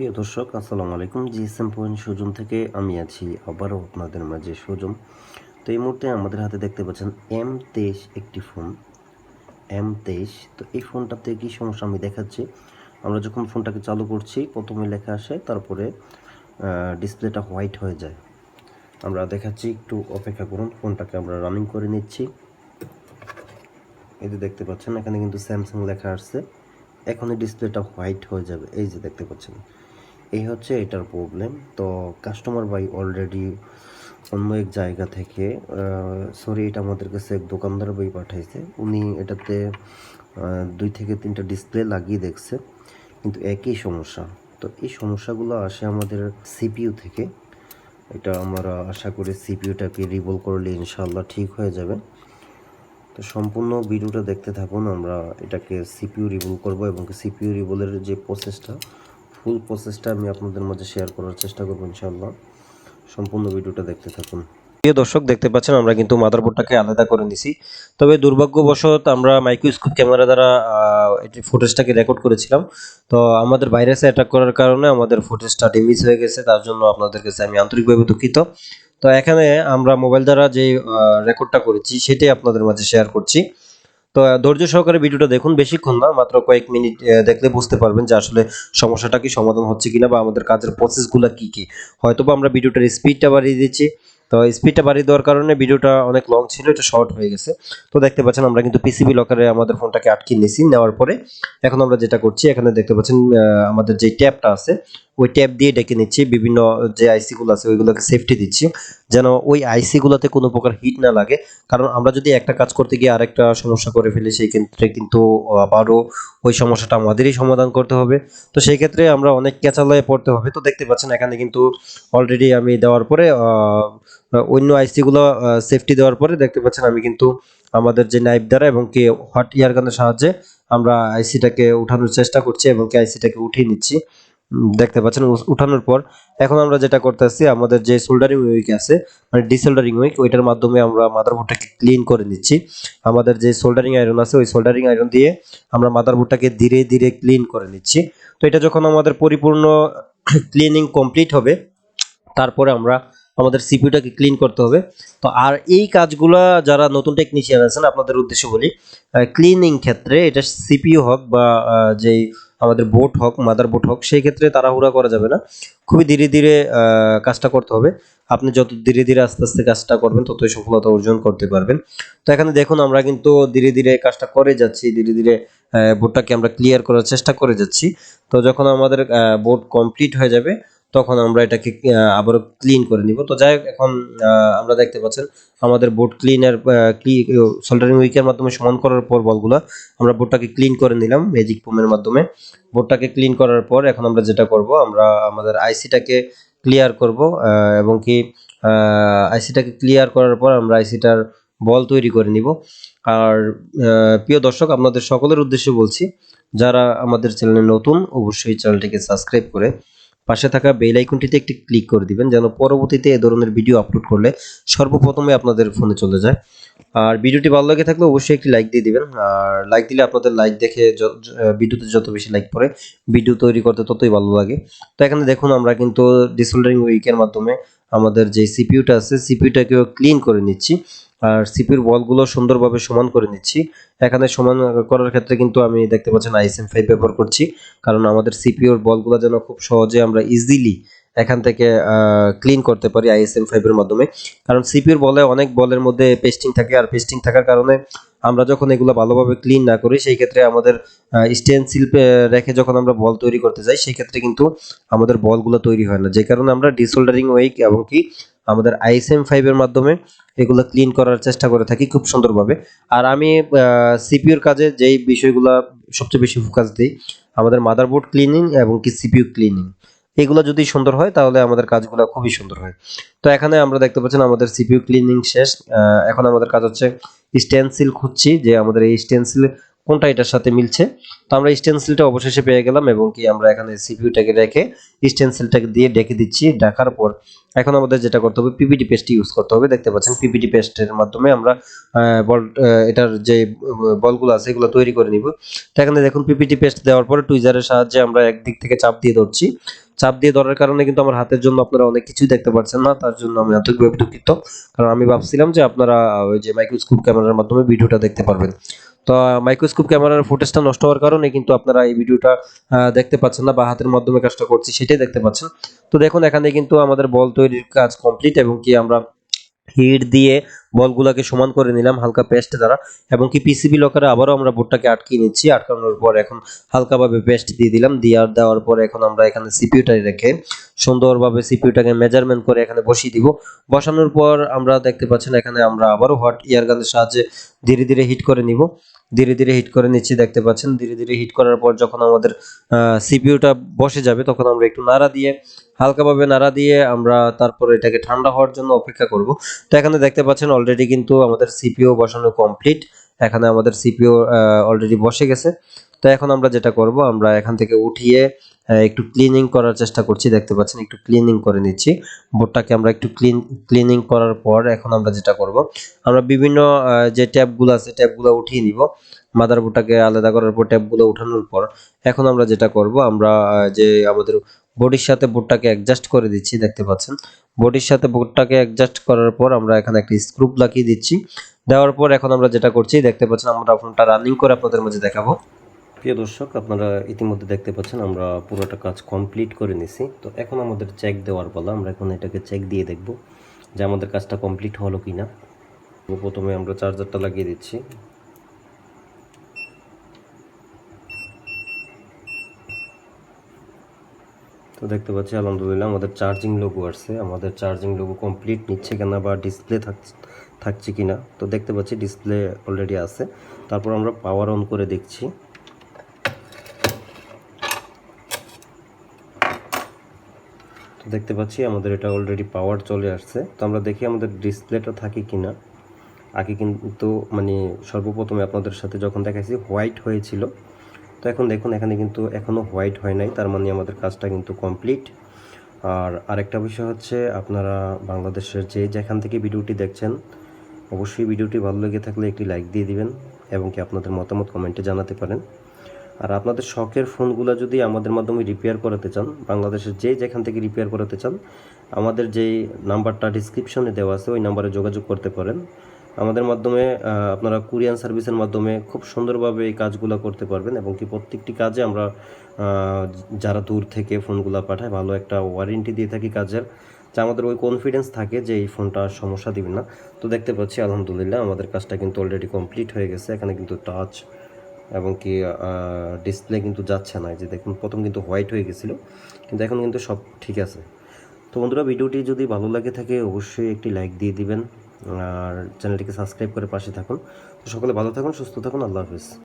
প্রিয় দর্শক, আসসালামু আলাইকুম। জিএসএম পয়েন্ট সুজন থেকে আমি আছি, আবারও আপনাদের মাঝে সুজন তো এই মুহূর্তে আমাদের হাতে দেখতে পাচ্ছেন এম তেইশ একটি ফোন। এম তেইশ, তো এই ফোনটাতে কী সমস্যা আমি দেখাচ্ছি। আমরা যখন ফোনটাকে চালু করছি, প্রথমে লেখা আসে, তারপরে ডিসপ্লেটা হোয়াইট হয়ে যায়। আমরা দেখাচ্ছি, একটু অপেক্ষা করুন, ফোনটাকে আমরা রানিং করে নিচ্ছি। এই যে দেখতে পাচ্ছেন, এখানে কিন্তু স্যামসাং লেখা আসছে। এখনই ডিসপ্লেটা হোয়াইট হয়ে যাবে। এই যে দেখতে পাচ্ছেন। এই হচ্ছে এটার প্রবলেম তো কাস্টমার বাই অলরেডি অন্য এক জায়গা থেকে সরি এটা আমাদের কাছে এক দোকানদার বই পাঠাইছে। উনি এটাতে দুই থেকে তিনটা ডিসপ্লে লাগিয়ে দেখছে, কিন্তু একই সমস্যা। তো এই সমস্যাগুলো আসে আমাদের সিপিইউ থেকে। এটা আমরা আশা করি সিপিইউটাকে রিভল করলে ইনশাল্লাহ ঠিক হয়ে যাবে। তো সম্পূর্ণ ভিডিওটা দেখতে থাকুন, আমরা এটাকে সিপিইউ রিভল করব এবং সিপিইউ রিভলের যে প্রসেসটা ফুল প্রসেসটা আমি আপনাদের মাঝে শেয়ার করার চেষ্টা করব ইনশাআল্লাহ। সম্পূর্ণ ভিডিওটা দেখতে থাকুন। প্রিয় দর্শক, দেখতে পাচ্ছেন আমরা কিন্তু মাদারবোর্ডটাকে আলাদা করে নিছি। তবে দুর্ভাগ্যবশত আমরা মাইক্রোস্কোপ ক্যামেরা দ্বারা এটি ফুটেজটাকে রেকর্ড করেছিলাম। তো আমাদের ভাইরাসে অ্যাটাক করার কারণে আমাদের ফুটেজটা ডিমিস হয়ে গেছে। তার জন্য আপনাদের কাছে আমি আন্তরিকভাবে দুঃখিত। তো এখানে আমরা মোবাইল দ্বারা যে রেকর্ডটা করেছি, সেটাই আপনাদের মাঝে শেয়ার করছি। তো ধৈর্য সহকারে ভিডিওটা দেখুন বেশিক্ষণ না, মাত্র কয়েক মিনিট দেখলে বুঝতে পারবেন যে আসলে সমস্যাটা কি, সমাধান হচ্ছে কিনা বা আমাদের কাজের প্রসেসগুলো কি কি। হয়তো বা আমরা ভিডিওটার স্পিডটা বাড়িয়ে দিচ্ছি তো স্পিডটা বাড়িয়ে দেওয়ার কারণে ভিডিওটা অনেক লং ছিল, এটা শর্ট হয়ে গেছে। তো দেখতে পাচ্ছেন আমরা কিন্তু পিসিবি লকারে আমাদের ফোনটাকে আটকে নিয়েছি, নেওয়ার পরে এখন আমরা যেটা করছি, এখানে দেখতে পাচ্ছেন আমাদের যে ট্যাপটা আছে, ওই ট্যাপ দিয়ে ডেকে নিচ্ছি, বিভিন্ন যে আইসি গুলো আছে ওইগুলোকে সেফটি দিচ্ছি, যেন ওই আইসি গুলোতে কোনো প্রকার হিট না লাগে। কারণ আমরা যদি একটা কাজ করতে গিয়ে আরেকটা সমস্যা করে ফেলি, সেই ক্ষেত্রে কিন্তু আবারও ওই সমস্যাটা আমাদেরই সমাধান করতে হবে। তো সেই ক্ষেত্রে আমরা অনেক ক্যাচালয়ে পড়তে হবে। তো দেখতে পাচ্ছেন, এখানে কিন্তু অলরেডি আমি দেওয়ার পরে অন্য আইসিগুলো সেফটি দেওয়ার পরে দেখতে পাচ্ছেন আমি কিন্তু আমাদের যে নাইফ দ্বারা এবং কি হট ইয়ার গানের সাহায্যে আমরা আইসিটাকে উঠানোর চেষ্টা করছি এবং কি আইসিটাকে উঠিয়ে নিচ্ছি। দেখতে পাচ্ছেন উঠানোর পর এখন আমরা যেটা করতেছি, আমাদের যে সোল্ডারিং উইক আছে মানে ডিসোল্ডারিং উইক ওইটার মাধ্যমে আমরা মাদারবোর্ডটাকে ক্লিন করে নিচ্ছি। আমাদের যে সোল্ডারিং আয়রন আছে, ওই সোল্ডারিং আয়রন দিয়ে আমরা মাদারবোর্ডটাকে ধীরে ধীরে ক্লিন করে নিচ্ছি। তো এটা যখন আমাদের পরিপূর্ণ ক্লিনিং কমপ্লিট হবে তারপরে আমরা আমাদের সিপিইউটাকে ক্লিন করতে হবে। তো আর এই কাজগুলা যারা নতুন টেকনিশিয়ান আছেন, আপনাদের উদ্দেশ্যে বলি ক্লিনিং ক্ষেত্রে এটা সিপিইউ হোক বা যেই আমাদের বোট হোক মাদার বোট হোক, সেই ক্ষেত্রে তাড়াহুড়া করা যাবে না। খুবই ধীরে ধীরে কাজটা করতে হবে। আপনি যত ধীরে ধীরে আস্তে আস্তে কাজটা করবেন, ততই সফলতা অর্জন করতে পারবেন। তো এখানে দেখুন, আমরা কিন্তু ধীরে ধীরে কাজটা করে যাচ্ছি, ধীরে ধীরে বোর্ডটাকে আমরা ক্লিয়ার করার চেষ্টা করে যাচ্ছি। তো যখন আমাদের বোট কমপ্লিট হয়ে যাবে তখন আমরা এটাকে আবারও ক্লিন করে নিব। তো যাই হোক, এখন আমরা দেখতে পাচ্ছেন, আমাদের বোর্ড ক্লিনার সোল্ডারিং উইকের মাধ্যমে সমান করার পর বলগুলো, আমরা বোর্ডটাকে ক্লিন করে নিলাম ম্যাজিক পোমের মাধ্যমে। বোর্ডটাকে ক্লিন করার পর এখন আমরা যেটা করব, আমরা আমাদের আইসিটাকে ক্লিয়ার করব এবং কি আইসিটাকে ক্লিয়ার করার পর আমরা আইসিটার বল তৈরি করে নিব। আর প্রিয় দর্শক, আপনাদের সকলের উদ্দেশ্যে বলছি, যারা আমাদের চ্যানেলে নতুন, অবশ্যই চ্যানেলটিকে সাবস্ক্রাইব করে পাশে থাকা বেল আইকনটিতে একটি ক্লিক করে দিবেন, যেন পরবর্তীতে এ ধরনের ভিডিও আপলোড করলে সর্বপ্রথমে আপনাদের ফোনে চলে যায়। আর ভিডিওটি ভালো লাগে থাকলে অবশ্যই একটি লাইক দিয়ে দিবেন, আর লাইক দিলে আপনাদের লাইক দেখে ভিডিওতে যত বেশি লাইক পড়ে, ভিডিও তৈরি করতে ততই ভালো লাগে। তো এখানে দেখুন আমরা কিন্তু ডিসোল্ডারিং উইকের মাধ্যমে আমাদের যে সিপিইউটা আছে, সিপিইউটাকেও ক্লিন করে নিচ্ছি। আর সিপির বলগুলো সুন্দরভাবে সমান করে নিচ্ছি। এখানে সমান করার ক্ষেত্রে কিন্তু আমি দেখতে পাচ্ছেন আইএসএম ফাইভ ব্যবহার করছি। কারণ আমাদের সিপিওর বলগুলো যেন খুব সহজে আমরা ইজিলি এখান থেকে ক্লিন করতে পারি আইএসএম ফাইভের মাধ্যমে। কারণ সিপির বলে অনেক বলের মধ্যে পেস্টিং থাকে, আর পেস্টিং থাকার কারণে আমরা যখন এগুলো ভালোভাবে ক্লিন না করি, সেই ক্ষেত্রে আমাদের স্টেনসিল রেখে যখন আমরা বল তৈরি করতে যাই, সেই ক্ষেত্রে কিন্তু আমাদের বলগুলো তৈরি হয় না। যে কারণে আমরা ডিসোল্ডারিং ওয়েক এবং কি আমাদের আইএসএম ফাইভের মাধ্যমে এগুলো ক্লিন করার চেষ্টা করে থাকি খুব সুন্দরভাবে। আর আমি সিপিউর কাজে যেই বিষয়গুলো সবচেয়ে বেশি ফোকাস দিই, আমাদের মাদারবোর্ড ক্লিনিং এবং কি সিপিউ ক্লিনিং এগুলো যদি সুন্দর হয়, তাহলে আমাদের কাজগুলো খুবই সুন্দর হয়। তো এখানে আমরা দেখতে পাচ্ছেন আমাদের সিপিইউ ক্লিনিং শেষ। এখন আমাদের কাজ হচ্ছে স্টেনসিল খুঁজছি যে আমাদের এই স্টেনসিল কোনটা এটার সাথে মিলছে। তো আমরা স্টেনসিলটা অবশেষে পেয়ে গেলাম এবং কি আমরা এখানে সিপিইউটাকে রেখে স্টেনসিলটাকে দিয়ে ডেকে দিচ্ছি ডাকার পর এখন আমাদের যেটা করতে হবে পিপিটি পেস্ট ইউজ করতে হবে। দেখতে পাচ্ছেন পিপিটি পেস্টের মাধ্যমে আমরা বল এটার যে বলগুলো আছে এগুলো তৈরি করে নিব। তো এখানে দেখুন পিপিটি পেস্ট দেওয়ার পরে টুইজারের সাহায্যে আমরা একদিক থেকে চাপ দিয়ে ধরছি। চাপ দিয়ে ধরার কারণে কিন্তু আমার হাতের জন্য আপনারা অনেক কিছুই দেখতে পাচ্ছেন না, তার জন্য আমি আন্তরিকভাবে দুঃখিত। কারণ আমি ভাবছিলাম যে আপনারা ওই যে মাইক্রোস্কোপ ক্যামেরার মাধ্যমে ভিডিওটা দেখতে পারবেন। তো মাইক্রোস্কোপ ক্যামেরার ফুটেজটা নষ্ট হওয়ার কারণে কিন্তু আপনারা এই ভিডিওটা দেখতে পাচ্ছেন না বা হাতের মাধ্যমে কাজটা করছি, সেটাই দেখতে পাচ্ছেন। তো দেখুন, এখানে কিন্তু আমাদের বল তৈরির কাজ কমপ্লিট এবং কি আমরা হিট দিয়ে বলগুলোকে সমান করে নিলাম হালকা পেস্ট দ্বারা। এবং কি পিসিবি লকারে আবারও আমরা বোর্ডটাকে আটকিয়ে নিচ্ছি। আটকানোর পর এখন হালকাভাবে পেস্ট দিয়ে দিলাম। দেওয়ার দেওয়ার পর এখন আমরা এখানে সিপিইউটা রেখে সুন্দরভাবে সিপিইউটাকে মেজারমেন্ট করে এখানে বসিয়ে দিব। বসানোর পর আমরা দেখতে পাচ্ছেন এখানে আমরা আবারও হট ইয়ার গানের সাহায্যে ধীরে ধীরে হিট করে নিব। ধীরে ধীরে হিট করে নিচ্ছি, দেখতে পাচ্ছেন। ধীরে ধীরে হিট করার পর যখন আমাদের সিপিইউটা বসে যাবে, তখন আমরা একটু নাড়া দিয়ে হালকাভাবে নাড়া দিয়ে আমরা তারপর এটাকে ঠান্ডা হওয়ার জন্য অপেক্ষা করব। তো এখানে দেখতে পাচ্ছেন অলরেডি কিন্তু আমাদের সিপিও বসানো কমপ্লিট এখানে আমাদের সিপিইউ অলরেডি বসে গেছে। তো এখন আমরা যেটা করব, আমরা এখান থেকে উঠিয়ে একটু ক্লিনিং করার চেষ্টা করছি। দেখতে পাচ্ছেন একটু ক্লিনিং করে নিচ্ছি। বোর্ডটাকে আমরা একটু ক্লিন ক্লিনিং করার পর এখন আমরা যেটা করব, আমরা বিভিন্ন যে ট্যাবগুলো আছে ট্যাবগুলো উঠিয়ে নিব। মাদারবোর্ডটাকে আলাদা করার পর ট্যাবগুলো উঠানোর পর, এখন আমরা যেটা করব, আমরা যে আমাদের বডির সাথে বোর্ডটাকে অ্যাডজাস্ট করে দিচ্ছি, দেখতে পাচ্ছেন। বডির সাথে বোর্ডটাকে অ্যাডজাস্ট করার পর আমরা এখানে একটা স্ক্রু লাগিয়ে দিচ্ছি। দেওয়ার পর এখন আমরা যেটা করছি, দেখতে পাচ্ছেন আমরা ফোনটা রানিং করে আপনাদের মাঝে দেখাবো। প্রিয় দর্শক, আপনারা ইতিমধ্যে দেখতে পাচ্ছেন আমরা পুরোটা কাজ কমপ্লিট করে নিছি। তো এখন আমাদের চেক দেওয়ার পালা, আমরা এখন এটাকে চেক দিয়ে দেখব যে আমাদের কাজটা কমপ্লিট হলো কি না প্রথমে আমরা চার্জারটা লাগিয়ে দিচ্ছি। তো দেখতে পাচ্ছি, আলহামদুলিল্লাহ আমাদের চার্জিং লোগো আসছে। আমাদের চার্জিং লোগো কমপ্লিট নিচ্ছে কিনা বা ডিসপ্লে থাকছে কিনা, তো দেখতে পাচ্ছি ডিসপ্লে অলরেডি আছে। তারপর আমরা পাওয়ার অন করে দেখছি। তো দেখতে পাচ্ছি আমাদের এটা অলরেডি পাওয়ার চলে আসছে। তো আমরা দেখি আমাদের ডিসপ্লেটা থাকে কিনা। আগে কিন্তু মানে সর্বপ্রথমে আপনাদের সাথে যখন দেখাইছি হোয়াইট হয়েছিল। তো এখন দেখুন, এখানে কিন্তু এখনও হোয়াইট হয় নাই, তার মানে আমাদের কাজটা কিন্তু কমপ্লিট আর আরেকটা বিষয় হচ্ছে, আপনারা বাংলাদেশের যে যেখান থেকে ভিডিওটি দেখছেন, অবশ্যই ভিডিওটি ভালো লেগে থাকলে একটি লাইক দিয়ে দিবেন এবং কি আপনাদের মতামত কমেন্টে জানাতে পারেন। আর আপনাদের শখের ফোনগুলো যদি আমাদের মাধ্যমে রিপেয়ার করাতে চান, বাংলাদেশের যে যেখান থেকে রিপেয়ার করাতে চান, আমাদের যেই নাম্বারটা ডিসক্রিপশনে দেওয়া আছে, ওই নাম্বারে যোগাযোগ করতে পারেন। আমাদের মাধ্যমে আপনারা কুরিয়ান সার্ভিসের মাধ্যমে খুব সুন্দরভাবে এই কাজগুলো করতে পারবেন এবং কি প্রত্যেকটি কাজে আমরা যারা দূর থেকে ফোনগুলো পাঠায় ভালো একটা ওয়ারেন্টি দিয়ে থাকি কাজের। যা আমাদের ওই কনফিডেন্স থাকে যে এই ফোনটা সমস্যা দিবে না। তো দেখতে পাচ্ছি, আলহামদুলিল্লাহ আমাদের কাজটা কিন্তু অলরেডি কমপ্লিট হয়ে গেছে। এখানে কিন্তু টাচ এবং কি ডিসপ্লে কিন্তু যাচ্ছে না। যে দেখুন, প্রথম কিন্তু হোয়াইট হয়ে গেছিল, কিন্তু এখন কিন্তু সব ঠিক আছে। তো বন্ধুরা, ভিডিওটি যদি ভালো লাগে থাকে, অবশ্যই একটি লাইক দিয়ে দিবেন। আর চ্যানেলটিকে সাবস্ক্রাইব করে পাশে থাকুন। তো সকলে ভালো থাকুন সুস্থ থাকুন আল্লাহ হাফিজ।